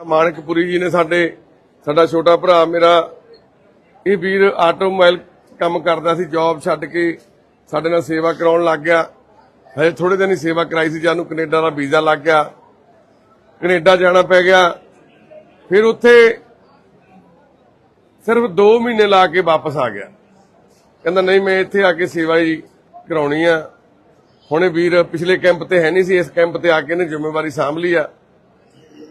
ਮਾਨਕਪੁਰੀ ਜੀ ਨੇ ਸਾਡੇ, ਸਾਡਾ ਛੋਟਾ ਭਰਾ ਮੇਰਾ, ਇਹ ਵੀਰ ਆਟੋਮੋਬਾਈਲ ਕੰਮ ਕਰਦਾ ਸੀ, ਜੌਬ ਛੱਡ ਕੇ ਸਾਡੇ ਨਾਲ ਸੇਵਾ ਕਰਾਉਣ ਲੱਗ ਗਿਆ। ਹਜੇ ਥੋੜੇ ਦਿਨ ਹੀ ਸੇਵਾ ਕਰਾਈ ਸੀ ਜਾਨੂੰ ਕੈਨੇਡਾ ਦਾ ਵੀਜ਼ਾ ਲੱਗ ਗਿਆ। ਕੈਨੇਡਾ ਜਾਣਾ ਪੈ ਗਿਆ। ਫਿਰ ਉੱਥੇ ਸਿਰਫ 2 ਮਹੀਨੇ ਲਾ ਕੇ ਵਾਪਸ ਆ ਗਿਆ। ਕਹਿੰਦਾ, ਨਹੀਂ, ਮੈਂ ਇੱਥੇ ਆ ਕੇ ਸੇਵਾ ਹੀ ਕਰਾਉਣੀ ਆ। ਹੁਣੇ ਵੀਰ ਪਿਛਲੇ ਕੈਂਪ ਤੇ ਹੈ ਨਹੀਂ ਸੀ, ਇਸ ਕੈਂਪ ਤੇ ਆ ਕੇ ਨੇ ਜ਼ਿੰਮੇਵਾਰੀ ਸਾਂਭ ਲਈ ਆ।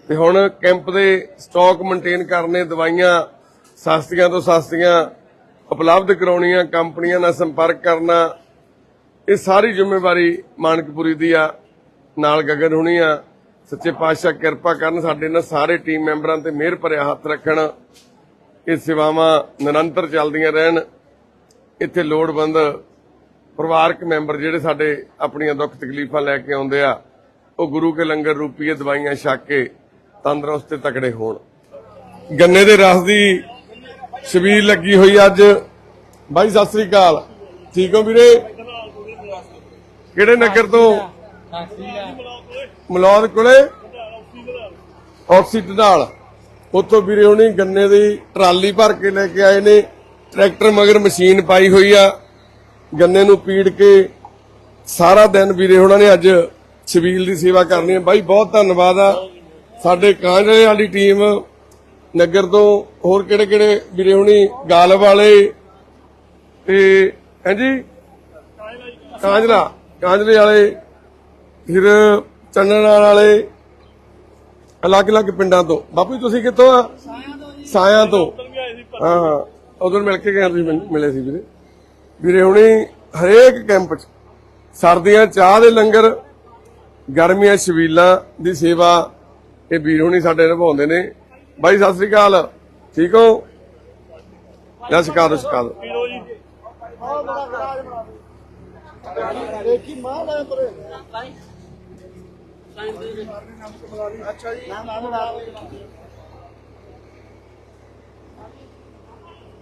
ਤੇ ਹੁਣ ਕੈਂਪ ਦੇ ਸਟਾਕ ਮੇਨਟੇਨ ਕਰਨੇ, ਦਵਾਈਆਂ ਸਸਤੀਆਂ ਤੋਂ ਸਸਤੀਆਂ ਉਪਲਬਧ ਕਰਾਉਣੀਆਂ, ਕੰਪਨੀਆਂ ਨਾਲ ਸੰਪਰਕ ਕਰਨਾ, ਇਹ ਸਾਰੀ ਜ਼ਿੰਮੇਵਾਰੀ ਮਾਨਕਪੁਰੀ ਦੀ ਆ, ਨਾਲ ਗਗਨ ਹੁਣੀ ਆ। ਸੱਚੇ ਪਾਤਸ਼ਾਹ ਕਿਰਪਾ ਕਰਨ ਸਾਡੇ ਨਾਲ ਸਾਰੇ ਟੀਮ ਮੈਂਬਰਾਂ ਤੇ ਮਿਹਰ ਭਰਿਆ ਹੱਥ ਰੱਖਣ। ਇਹ ਸੇਵਾਵਾਂ ਨਿਰੰਤਰ ਚੱਲਦੀਆਂ ਰਹਿਣ। ਇੱਥੇ ਲੋੜਵੰਦ ਪਰਿਵਾਰਕ ਮੈਂਬਰ ਜਿਹੜੇ ਸਾਡੇ ਆਪਣੀਆਂ ਦੁੱਖ ਤਕਲੀਫਾਂ ਲੈ ਕੇ ਆਉਂਦੇ ਆ, ਉਹ ਗੁਰੂ ਕੇ ਲੰਗਰ ਰੂਪੀਏ ਦਵਾਈਆਂ ਛਕ ਕੇ ਤੰਦਰੁਸਤ ਤੇ ਤਕੜੇ ਹੋਣ। ਗੰਨੇ ਦੇ ਰਸ ਦੀ ਛਬੀਲ ਲੱਗੀ ਹੋਈ ਅੱਜ। ਬਾਈ, ਸਤਿ ਸ੍ਰੀ ਅਕਾਲ। ਠੀਕ ਹੋ ਵੀਰੇ? ਕਿਹੜੇ ਨਗਰ ਤੋਂ? ਮਲੌਦ ਕੋਲੇ? ਆਕਸੀਟ ਨਾਲ। ਉੱਥੋਂ ਵੀਰੇ ਹੁਣੀ ਗੰਨੇ ਦੀ ਟਰਾਲੀ ਭਰ ਕੇ ਲੈ ਕੇ ਆਏ ਨੇ। ਟਰੈਕਟਰ ਮਗਰ ਮਸ਼ੀਨ ਪਾਈ ਹੋਈ ਆ। ਗੰਨੇ ਨੂੰ ਪੀੜ ਕੇ ਸਾਰਾ ਦਿਨ ਵੀਰੇ ਹੁਣਾਂ ਨੇ ਅੱਜ ਛਬੀਲ ਦੀ ਸੇਵਾ ਕਰਨੀ ਹੈ। ਬਾਈ, ਬਹੁਤ ਧੰਨਵਾਦ ਆ। ਸਾਡੇ ਕਾਂਝਲੇ ਵਾਲੀ ਟੀਮ ਨਗਰ ਤੋਂ ਹੋਰ ਕਿਹੜੇ ਕਿਹੜੇ ਵੀਰੇ ਹੁਣੀ? ਗਾਲ ਵਾਲੇ ਤੇ ਹਾਂਜੀ? ਕਾਂਝਲਾ ਕਾਂਝਲੇ ਵਾਲੇ, ਫਿਰ ਚੰਨਣ ਵਾਲੇ ਅਲੱਗ-ਅਲੱਗ ਪਿੰਡਾਂ ਤੋਂ। ਬਾਪੂ ਜੀ, ਤੁਸੀਂ ਕਿੱਥੋਂ ਆ? ਸਾਇਆ ਤੋਂ। ਹਾਂ ਹਾਂ। ਉਧਰ ਮਿਲ ਕੇ ਗਏ ਤੁਸੀਂ ਮੈਨੂੰ ਮਿਲੇ ਸੀ ਵੀਰੇ। ਵੀਰੇ ਹੁਣੀ, ਹਰੇਕ ਕੈਂਪ 'ਚ ਸਰਦੀਆਂ, ਚਾਹ ਦੇ ਲੰਗਰ, ਗਰਮੀਆਂ ਛਬੀਲਾਂ ਦੀ ਸੇਵਾ ਇਹ ਵੀਰ ਹੁਣੀ ਸਾਡੇ ਨਿਭਾਉਂਦੇ ਨੇ। ਬਾਈ ਸਤਿ ਸ੍ਰੀ ਅਕਾਲ। ਠੀਕ ਹੋ? ਲੈ ਸਿਕਾ ਦੋ ਸਿਕਾ ਦੋ ਦੇਖੀ ਮਾਂ ਲੈ ਪਰੇ। ਅੱਛਾ ਜੀ।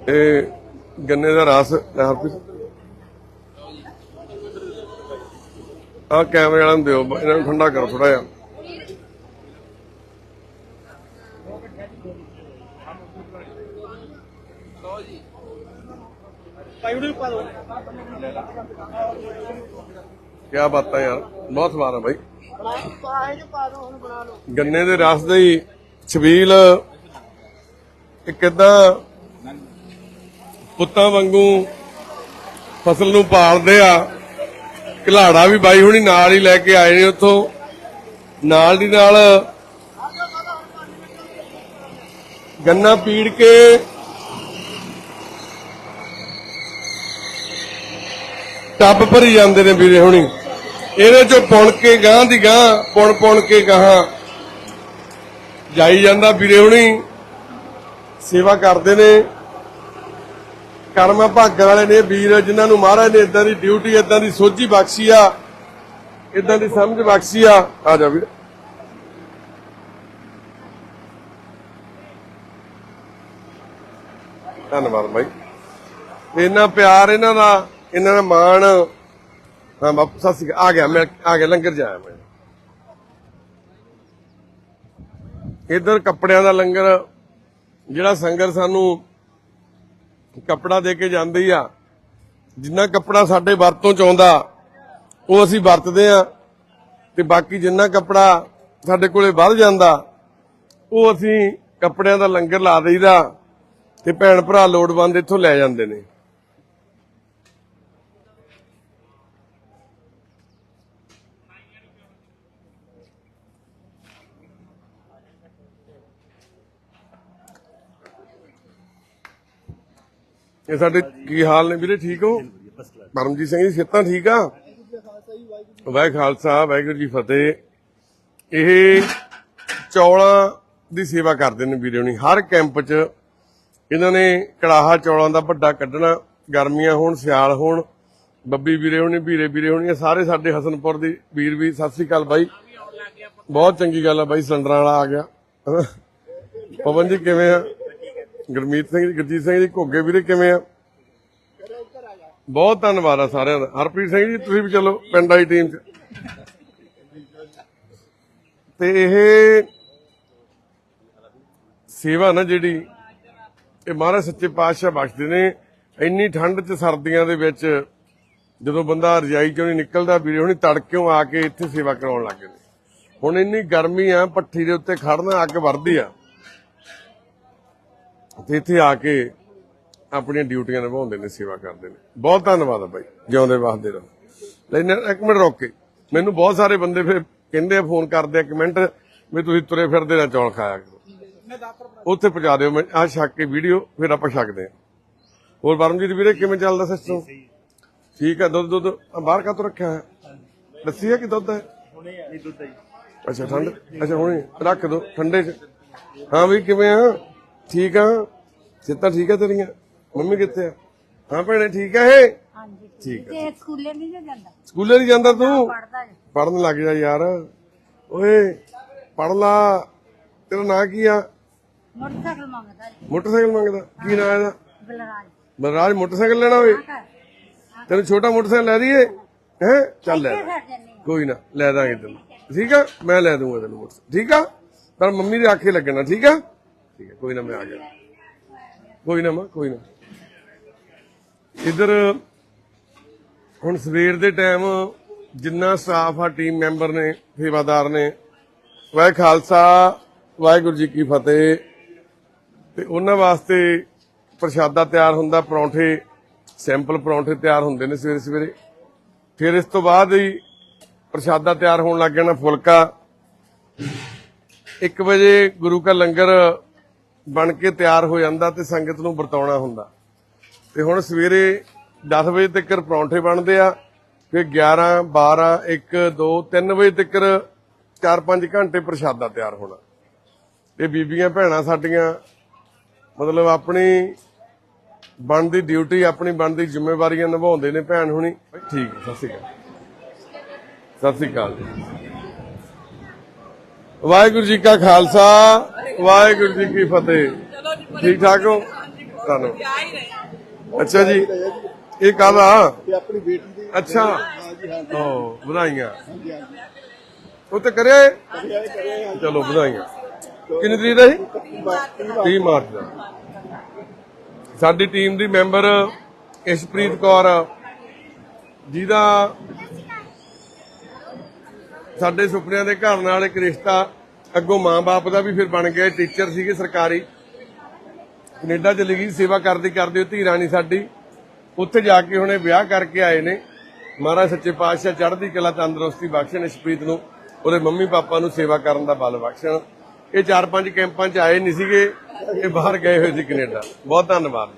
ਇਹ ਗੰਨੇ ਦਾ ਰਸ ਹਰਪ੍ਰੀਤ। ਆ ਕੈਮਰੇ ਵਾਲਿਆਂ ਨੂੰ ਦਿਓ ਇਹਨਾਂ ਨੂੰ ਠੰਡਾ ਕਰੋ ਥੋੜਾ ਜਿਹਾ ਪਾਈੜੂ ਪਾ ਦੋ ਕੀ ਬਾਤ ਹੈ ਯਾਰ, ਬਹੁਤ ਸਵਾਦ ਆ ਬਾਈ। ਗੰਨੇ ਦੇ ਰਸ ਦੀ ਛਬੀਲ ਇੱਕ ਏਦਾਂ ਪੁੱਤਾਂ ਵਾਂਗੂ ਫਸਲ ਨੂੰ ਪਾਲਦੇ ਆ। ਘਲਾੜਾ ਵੀ ਬਾਈ ਹੁਣੀ ਨਾਲ ਹੀ ਲੈ ਕੇ ਆਏ ਨੇ ਉੱਥੋਂ। ਨਾਲ ਦੀ ਨਾਲ ਗੰਨਾ ਪੀੜ ਕੇ ਟੱਬ ਭਰੀ ਜਾਂਦੇ ਨੇ ਵੀਰੇ ਹੁਣੀ। ਇਹਦੇ ਚੋਂ ਪੁਣ ਕੇ ਗਾਂ ਦੀ ਗਾਂ ਪੁਣ ਪੁਣ ਕੇ ਗਾਂ ਜਾਈ ਜਾਂਦਾ ਵੀਰੇ ਹੁਣੀ। ਸੇਵਾ ਕਰਦੇ ਨੇ। ਕਰਮ ਭਾਗਾਂ ਵਾਲੇ ਨੇ ਵੀਰ, ਜਿਨ੍ਹਾਂ ਨੂੰ ਮਹਾਰਾਜ ਨੇ ਇਦਾਂ ਦੀ ਡਿਊਟੀ ਇਦਾਂ ਦੀ ਸੋਝੀ ਬਖਸ਼ੀ ਆ। ਇਦਾਂ ਦੀ ਸਮਝ ਬਖਸ਼ੀ ਆ। ਆ ਜਾ ਵੀਰ। ਧੰਨਵਾਦ ਬਾਈ। ਇੰਨਾ ਪਿਆਰ ਇਹਨਾਂ ਦਾ ਇਹਨਾਂ ਦਾ ਮਾਣ। ਹਾਂ, ਬਾਪੂ, ਸਤਿ ਸ਼੍ਰੀ ਅਕਾਲ। ਆ ਗਿਆ, ਮੈਂ ਆ ਗਿਆ, ਲੰਗਰ ਜਾਇਆ ਮੈਂ। ਇਧਰ ਕੱਪੜਿਆਂ ਦਾ ਲੰਗਰ, ਜਿਹੜਾ ਸੰਗਰ ਸਾਨੂੰ ਕੱਪੜਾ ਦੇ ਕੇ ਜਾਂਦੀ ਆ, ਜਿੰਨਾ ਕੱਪੜਾ ਸਾਡੇ ਵਰਤੋਂ ਚ ਆਉਂਦਾ, ਉਹ ਅਸੀਂ ਵਰਤਦੇ ਆ। ਤੇ ਬਾਕੀ ਜਿੰਨਾ ਕੱਪੜਾ ਸਾਡੇ ਕੋਲੇ ਵੱਧ ਜਾਂਦਾ, ਉਹ ਅਸੀਂ ਕੱਪੜਿਆਂ ਦਾ ਲੰਗਰ ਲਾ ਦਈਦਾ। ਤੇ ਭੈਣ ਭਰਾ ਲੋੜਵੰਦ ਇੱਥੋਂ ਲੈ ਜਾਂਦੇ ਨੇ। ਇਹ ਸਾਡੇ ਕੀ ਹਾਲ ਨੇ ਵੀਰੇ, ਠੀਕ ਹੋ? ਪਰਮਜੀਤ ਸਿੰਘ ਜੀ, ਸਿਹਤਾਂ ਠੀਕ ਆ? ਵਾਹਿ ਖਾਲਸਾ, ਵਾਹਿਗੁਰੂ ਜੀ ਫਤਿਹ। ਇਹ ਚੌਲਾਂ ਦੀ ਸੇਵਾ ਕਰਦੇ ਨੇ ਵੀਰੇ ਹੁਣੀ। ਹਰ ਕੈਂਪ 'ਚ ਇਹਨਾਂ ਨੇ ਕੜਾਹਾ ਚੌਲਾਂ ਦਾ ਵੱਡਾ ਕੱਢਣਾ, ਗਰਮੀਆਂ ਹੋਣ, ਸਿਆਲ ਹੋਣ, ਬੱਬੀ ਵੀਰੇ ਹੋਣੀ ਵੀਰੇ ਵੀਰੇ ਹੁਣੀ ਸਾਰੇ ਸਾਡੇ ਹਸਨਪੁਰ ਦੀ ਵੀਰ ਵੀ, ਸਤਿ ਸ੍ਰੀ ਅਕਾਲ ਬਾਈ। ਬਹੁਤ ਚੰਗੀ ਗੱਲ ਆ ਬਾਈ, ਸਿਲੰਡਰਾਂ ਵਾਲਾ ਆ ਗਿਆ। ਪਵਨ ਜੀ ਕਿਵੇਂ ਆ? ਗੁਰਮੀਤ ਸਿੰਘ ਜੀ, ਗੁਰਜੀਤ ਸਿੰਘ ਜੀ, ਘੋਗੇ ਵੀਰੇ ਕਿਵੇਂ ਆ? ਬਹੁਤ ਧੰਨਵਾਦ ਆ ਸਾਰਿਆਂ ਦਾ। ਹਰਪ੍ਰੀਤ ਸਿੰਘ ਜੀ, ਤੁਸੀਂ ਵੀ ਚਲੋ ਪਿੰਡ ਆਈ ਟੀਮ 'ਚ। ਤੇ ਇਹ ਸੇਵਾ ਨਾ ਜਿਹੜੀ ਇਹ ਮਹਾਰਾਜ ਸੱਚੇ ਪਾਤਸ਼ਾਹ ਬਖਸ਼ਦੇ ਨੇ। ਇੰਨੀ ਠੰਡ 'ਚ ਸਰਦੀਆਂ ਦੇ ਵਿੱਚ ਜਦੋਂ ਬੰਦਾ ਰਜਾਈ ਚੋਂ ਨਹੀਂ ਨਿਕਲਦਾ, ਵੀਰੇ, ਹੁਣੀ ਤੜਕਿਓਂ ਆ ਕੇ ਇੱਥੇ ਸੇਵਾ ਕਰਾਉਣ ਲੱਗ ਗਏ ਨੇ। ਹੁਣ ਇੰਨੀ ਗਰਮੀ ਆ, ਪੱਠੀ ਦੇ ਉੱਤੇ ਖੜਨਾ ਅੱਗ ਵਰਦੀ ਆ। ਤੇ ਇੱਥੇ ਆ ਕੇ ਆਪਣੀਆਂ ਡਿਊਟੀਆਂ ਨਿਭਾਉਂਦੇ ਨੇ, ਸੇਵਾ ਕਰਦੇ ਨੇ। ਬਹੁਤ ਧੰਨਵਾਦ ਆ ਬਾਈ, ਜਿਉਂਦੇ ਵਾਸਦੇ ਰਹੋ। ਲੈਣਾ ਇੱਕ ਮਿੰਟ ਰੁਕ ਕੇ। ਮੈਨੂੰ ਬਹੁਤ ਸਾਰੇ ਬੰਦੇ ਫਿਰ ਕਹਿੰਦੇ ਆ, ਫੋਨ ਕਰਦੇ ਆ, ਕਮੈਂਟ ਵੀ ਤੁਸੀਂ ਤੁਰੇ ਫਿਰਦੇ ਨਾ ਚੌਲ ਖਾਇਆ ਕਰੋ। ਉੱਥੇ ਪਹੁੰਚਾ ਦਿਓ ਮੈਂ ਆ ਛੱਕ ਕੇ ਵੀਡੀਓ ਫਿਰ ਆਪਾਂ ਛਕਦੇ ਆ ਹੋਰ ਪਰਮਜੀਤ ਵੀਰੇ ਕਿਵੇਂ ਚੱਲਦਾ ਸਿਸਟਮ ਠੀਕ ਹੈ ਦੁੱਧ ਦੁੱਧ ਆਹ ਬਾਹਰ ਕਾਤੋਂ ਰੱਖਿਆ ਹੈ? ਲੱਸੀ ਹੈ ਕਿ ਦੁੱਧ ਹੈ? ਨਹੀਂ ਦੁੱਧ ਹੀ ਅੱਛਾ ਠੰਡ ਅੱਛਾ ਹੁਣੇ ਰੱਖ ਦੋ ਠੰਡੇ ਚ। ਹਾਂ ਵੀ ਕਿਵੇਂ ਆ? ਠੀਕ ਆ? ਸਿੱਧਾ ਠੀਕ ਆ ਤੇਰੀਆਂ? ਮੰਮੀ ਕਿੱਥੇ ਆ? ਹਾਂ ਭੈਣੇ ਠੀਕ ਆ ਇਹ? ਹਾਂਜੀ ਠੀਕ ਤੇ ਸਕੂਲੇ ਨਹੀਂ ਨਾ ਜਾਂਦਾ? ਸਕੂਲੇ ਨਹੀਂ ਜਾਂਦਾ ਤੂੰ? ਪੜਦਾ ਜੀ। ਪੜਨ ਲੱਗ ਜਾ ਯਾਰ। ਓਏ ਪੜ ਲਾ। ਤੇਰਾ ਨਾਂ ਕੀ ਆ? ਮੋਟਰਸਾਈਕਲ ਮੰਗਦਾ ਜੀ। ਮੋਟਰਸਾਈਕਲ ਮੰਗਦਾ? ਕੀ ਨਾਂ ਇਹਦਾ? ਬਲਰਾਜ। ਬਲਰਾਜ ਮੋਟਰਸਾਈਕਲ ਲੈਣਾ ਘਰ। ਤੈਨੂੰ ਛੋਟਾ ਮੋਟਰਸਾਈਕਲ ਲੈ ਦਈਏ? ਹੈ? ਚੱਲ ਲੈ ਕੋਈ ਨਾ ਲੈ ਦਾਂਗੇ ਤੈਨੂੰ। ਠੀਕ ਆ? ਮੈਂ ਲੈ ਦੂੰਗਾ ਤੈਨੂੰ ਮੋਟਰਸਾਈਕਲ। ਠੀਕ ਆ? ਪਰ ਮੰਮੀ ਦੇ ਆਖੇ ਲੱਗਣਾ ਠੀਕ ਆ? ਠੀਕ ਆ ਕੋਈ ਨਾ ਮੈਂ ਆ ਗਿਆ ਕੋਈ ਨਾ ਮਾਂ ਕੋਈ ਨਾ। ਇਧਰ ਹੁਣ ਸਵੇਰ ਦੇ ਟਾਈਮ ਜਿੰਨਾ ਸਟਾਫ ਆ ਟੀਮ ਮੈਂਬਰ ਨੇ ਸੇਵਾਦਾਰ ਨੇ ਵਾਹਿ ਖਾਲਸਾ ਵਾਹਿਗੁਰੂ ਜੀ ਕੀ ਫਤਿਹ। ਤੇ ਉਹਨਾਂ ਵਾਸਤੇ ਪ੍ਰਸ਼ਾਦਾ ਤਿਆਰ ਹੁੰਦਾ, ਪਰੌਂਠੇ, ਸੈਂਪਲ ਪਰੌਂਠੇ ਤਿਆਰ ਹੁੰਦੇ ਨੇ ਸਵੇਰੇ ਸਵੇਰੇ। ਫਿਰ ਇਸ ਤੋਂ ਬਾਅਦ ਹੀ ਪ੍ਰਸ਼ਾਦਾ ਤਿਆਰ ਹੋਣ ਲੱਗ ਜਾਣਾ ਫੁਲਕਾ। 1 ਵਜੇ ਗੁਰੂ ਕਾ ਲੰਗਰ ਬਣ ਕੇ ਤਿਆਰ ਹੋ ਜਾਂਦਾ ਤੇ ਸੰਗਤ ਨੂੰ ਵਰਤਾਉਣਾ ਹੁੰਦਾ। ਤੇ ਹੁਣ ਸਵੇਰੇ 10 ਵਜੇ ਤੱਕ ਪਰੌਂਠੇ ਬਣਦੇ ਆ, ਫਿਰ 11 12 1 2 3 ਵਜੇ ਤੱਕ 4-5 ਘੰਟੇ ਪ੍ਰਸ਼ਾਦਾ ਤਿਆਰ ਹੋਣਾ। ਇਹ ਬੀਬੀਆਂ, ਭੈਣਾਂ ਸਾਡੀਆਂ ਮਤਲਬ ਆਪਣੀ ਬਣਦੀ ਡਿਊਟੀ ਆਪਣੀ ਬਣਦੀ ਜ਼ਿੰਮੇਵਾਰੀਆਂ ਨਿਭਾਉਂਦੇ ਨੇ ਭੈਣ ਹੁਣੀ। ਠੀਕ ਹੈ ਸਤਿ ਸ਼੍ਰੀ ਅਕਾਲ। ਸਤਿ ਸ਼੍ਰੀ ਅਕਾਲ ਵਾਹਿਗੁਰੂ ਜੀ ਕਾ ਖਾਲਸਾ ਵਾਹਿਗੁਰੂ ਜੀ ਕੀ ਫਤਿਹ। ਠੀਕ ਠਾਕ ਹੋ? ਧੰਨਵਾਦ। ਅੱਛਾ ਜੀ ਇਹ ਕਾਹਦਾ? ਤੇ ਆਪਣੀ ਬੇਟੀ ਦੀ ਅੱਛਾ। ਓ ਵਧਾਈਆਂ। ਉਹ ਤੇ ਕਰਿਆ ਹੀ। ਚਲੋ ਵਧਾਈਆਂ। ਕਿੰਨੀ ਤਰੀਕ ਦਾ ਜੀ? 30 ਮਾਰਚ ਦਾ। ਸਾਡੀ ਟੀਮ ਦੀ ਮੈਂਬਰ ਇਸ਼ਪ੍ਰੀਤ ਕੌਰ, ਜਿਹਦਾ ਸਾਡੇ ਸੁਪਨਿਆਂ ਦੇ ਘਰ ਨਾਲ ਇੱਕ ਰਿਸ਼ਤਾ, ਅੱਗੋਂ ਮਾਂ-ਬਾਪ ਦਾ ਵੀ ਫਿਰ ਬਣ ਗਿਆ ਟੀਚਰ ਸੀਗੇ ਸਰਕਾਰੀ। ਕੈਨੇਡਾ ਚਲੀ ਗਈ, ਸੇਵਾ ਕਰਦੀ ਕਰਦੀ ਉਹ ਧੀ ਰਾਣੀ ਸਾਡੀ। ਉੱਥੇ ਜਾ ਕੇ ਹੁਣੇ ਵਿਆਹ ਕਰਕੇ ਆਏ ਨੇ। ਮਹਾਰਾਜ ਸੱਚੇ ਪਾਤਸ਼ਾਹ ਚੜ੍ਹਦੀ ਕਲਾ ਤੰਦਰੁਸਤੀ ਬਖਸ਼ਣ ਇਸ਼ਪ੍ਰੀਤ ਨੂੰ, ਉਹਦੇ ਮੰਮੀ ਪਾਪਾ ਨੂੰ ਸੇਵਾ ਕਰਨ ਦਾ ਬਲ ਬਖਸ਼ਣ। ਇਹ ਚਾਰ ਪੰਜ ਕੈਂਪਾਂ 'ਚ ਆਏ ਨਹੀਂ ਸੀਗੇ, ਇਹ ਬਾਹਰ ਗਏ ਹੋਏ ਸੀ ਕੈਨੇਡਾ। ਬਹੁਤ ਧੰਨਵਾਦ।